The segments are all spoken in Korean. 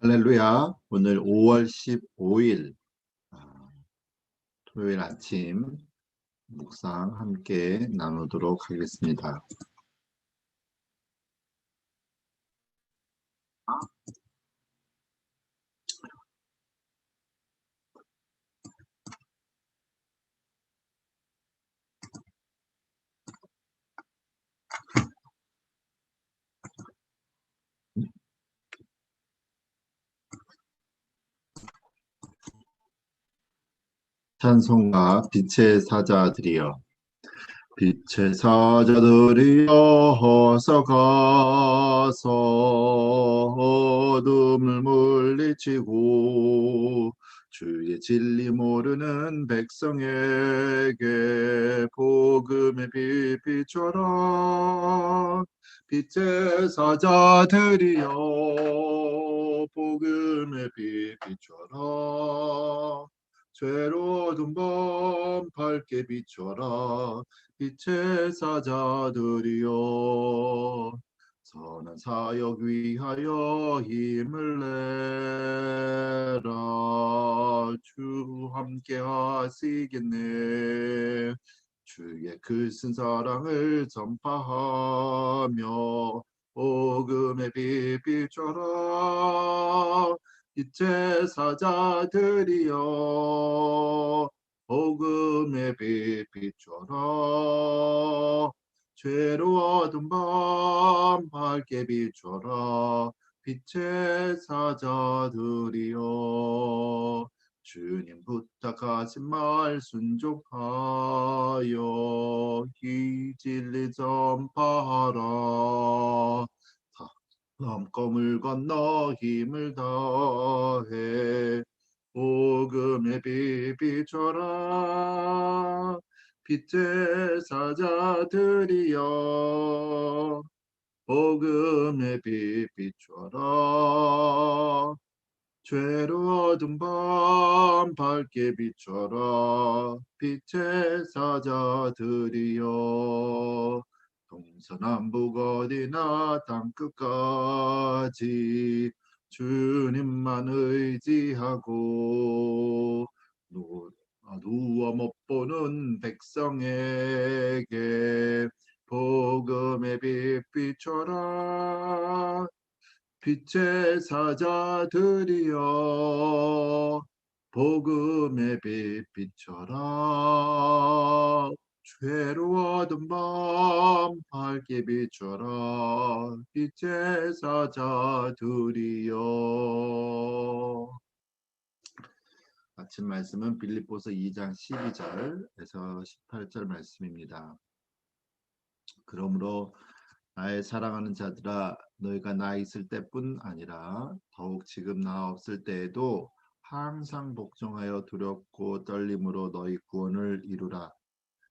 할렐루야. 오늘 5월 15일 아, 토요일 아침 묵상 함께 나누도록 하겠습니다. 찬송가 빛의 사자들이여 빛의 사자들이여 어서 가서 어둠을 물리치고 주의 진리 모르는 백성에게 복음의 빛 비춰라. 빛의 사자들이여 복음의 빛 비춰라 죄로 둔밤 밝게 비춰라. 빛의 사자들이여 선한 사역 위하여 힘을 내라. 주 함께 하시겠네. 주의 글쓴 사랑을 전파하며 복음의 빛 비춰라 빛의 사자들이여 복음의 빛 비춰라 죄로 어둠 밤 밝게 비춰라. 빛의 사자들이여 주님 부탁하신 말 순종하여 이 진리 전파하라 넘검을 건너 힘을 더해 복음의 빛 비춰라. 빛의 사자들이여 복음의 빛 비춰라. 죄로 어둠 밤 밝게 비춰라. 빛의 사자들이여 동서남북 어디나 땅 끝까지 주님만 의지하고 누워 못 보는 백성에게 복음의 빛 비춰라. 빛의 사자들이여 복음의 빛 비춰라 죄로 어둠 밤 밝게 비춰라 빛의 사자들이여 아침 말씀은 빌립보서 2장 12절에서 18절 말씀입니다. 그러므로 나의 사랑하는 자들아 너희가 나 있을 때뿐 아니라 더욱 지금 나 없을 때에도 항상 복종하여 두렵고 떨림으로 너희 구원을 이루라.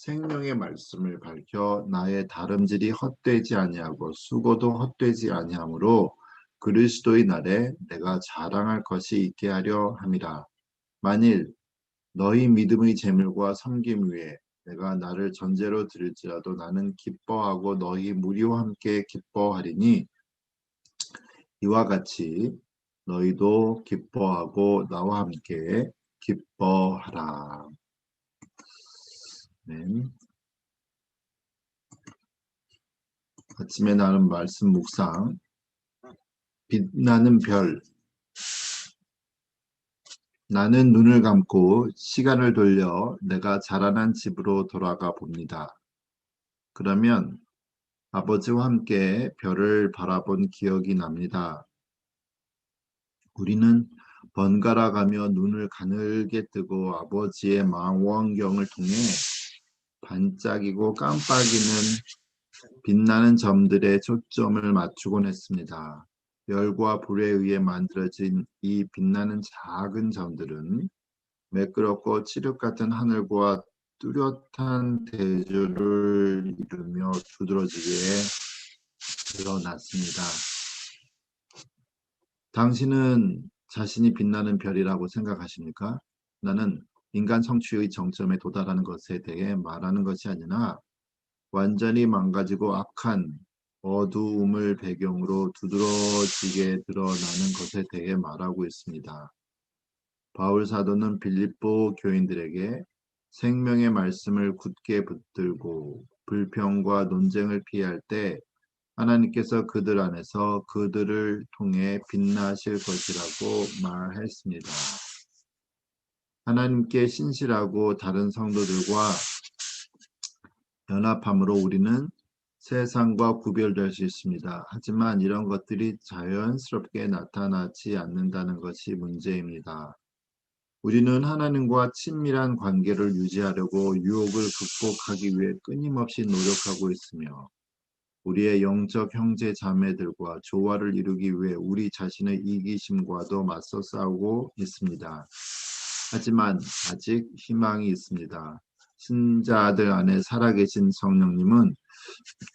생명의 말씀을 밝혀 나의 다름질이 헛되지 아니하고 수고도 헛되지 아니하므로 그리스도의 날에 내가 자랑할 것이 있게 하려 함이라. 만일 너희 믿음의 재물과 섬김 위에 내가 나를 전제로 드릴지라도 나는 기뻐하고 너희 무리와 함께 기뻐하리니 이와 같이 너희도 기뻐하고 나와 함께 기뻐하라. 네. 아침에 나는 말씀 묵상 빛나는 별 나는 눈을 감고 시간을 돌려 내가 자라난 집으로 돌아가 봅니다. 그러면 아버지와 함께 별을 바라본 기억이 납니다. 우리는 번갈아 가며 눈을 가늘게 뜨고 아버지의 망원경을 통해 반짝이고 깜빡이는 빛나는 점들에 초점을 맞추곤 했습니다. 열과 불에 의해 만들어진 이 빛나는 작은 점들은 매끄럽고 칠흑 같은 하늘과 뚜렷한 대조를 이루며 두드러지게 드러났습니다. 당신은 자신이 빛나는 별이라고 생각하십니까? 나는 인간 성취의 정점에 도달하는 것에 대해 말하는 것이 아니라 완전히 망가지고 악한 어두움을 배경으로 두드러지게 드러나는 것에 대해 말하고 있습니다. 바울 사도는 빌립보 교인들에게 생명의 말씀을 굳게 붙들고 불평과 논쟁을 피할 때 하나님께서 그들 안에서 그들을 통해 빛나실 것이라고 말했습니다. 하나님께 신실하고 다른 성도들과 연합함으로 우리는 세상과 구별될 수 있습니다. 하지만 이런 것들이 자연스럽게 나타나지 않는다는 것이 문제입니다. 우리는 하나님과 친밀한 관계를 유지하려고 유혹을 극복하기 위해 끊임없이 노력하고 있으며 우리의 영적 형제 자매들과 조화를 이루기 위해 우리 자신의 이기심과도 맞서 싸우고 있습니다. 하지만 아직 희망이 있습니다. 신자들 안에 살아계신 성령님은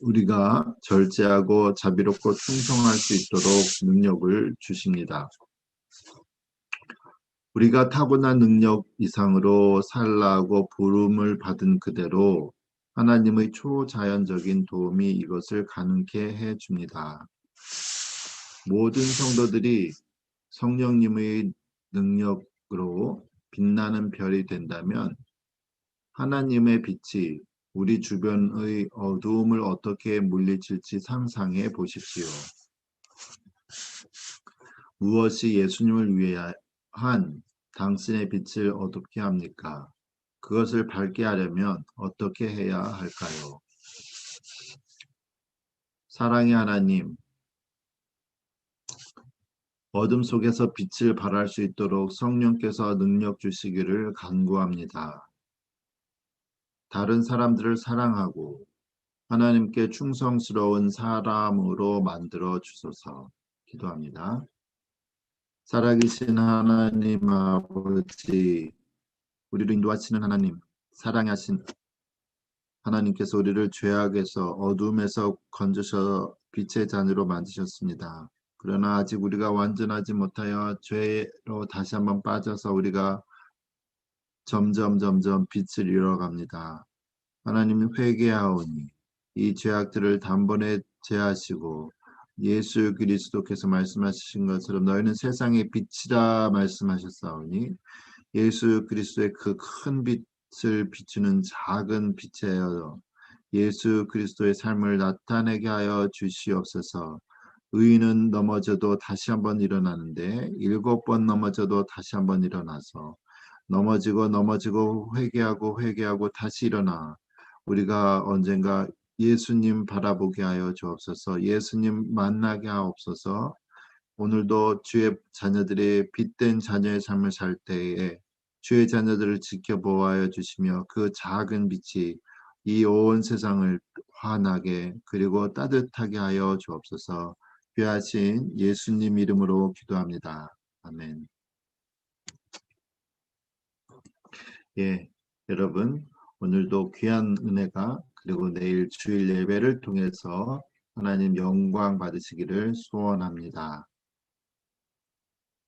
우리가 절제하고 자비롭고 충성할 수 있도록 능력을 주십니다. 우리가 타고난 능력 이상으로 살라고 부름을 받은 그대로 하나님의 초자연적인 도움이 이것을 가능케 해 줍니다. 모든 성도들이 성령님의 능력으로 빛나는 별이 된다면 하나님의 빛이 우리 주변의 어두움을 어떻게 물리칠지 상상해 보십시오. 무엇이 예수님을 위한 당신의 빛을 어둡게 합니까? 그것을 밝게 하려면 어떻게 해야 할까요? 사랑의 하나님, 어둠 속에서 빛을 발할 수 있도록 성령께서 능력 주시기를 간구합니다. 다른 사람들을 사랑하고 하나님께 충성스러운 사람으로 만들어 주소서 기도합니다. 살아계신 하나님 아버지, 우리를 인도하시는 하나님, 사랑하신 하나님께서 우리를 죄악에서 어둠에서 건져서 빛의 잔으로 만드셨습니다. 그러나 아직 우리가 완전하지 못하여 죄로 다시 한번 빠져서 우리가 점점 점점 빛을 잃어갑니다. 하나님 회개하오니 이 죄악들을 단번에 제하시고 예수 그리스도께서 말씀하신 것처럼 너희는 세상의 빛이라 말씀하셨사오니 예수 그리스도의 그 큰 빛을 비추는 작은 빛이에요. 예수 그리스도의 삶을 나타내게 하여 주시옵소서. 의인은 넘어져도 다시 한번 일어나는데 일곱 번 넘어져도 다시 한번 일어나서 넘어지고 넘어지고 회개하고 회개하고 다시 일어나 우리가 언젠가 예수님 바라보게 하여 주옵소서. 예수님 만나게 하옵소서. 오늘도 주의 자녀들이 빛된 자녀의 삶을 살 때에 주의 자녀들을 지켜보아여 주시며 그 작은 빛이 이 온 세상을 환하게 그리고 따뜻하게 하여 주옵소서 귀하신 예수님 이름으로 기도합니다. 아멘. 예, 여러분 오늘도 귀한 은혜가 그리고 내일 주일 예배를 통해서 하나님 영광 받으시기를 소원합니다.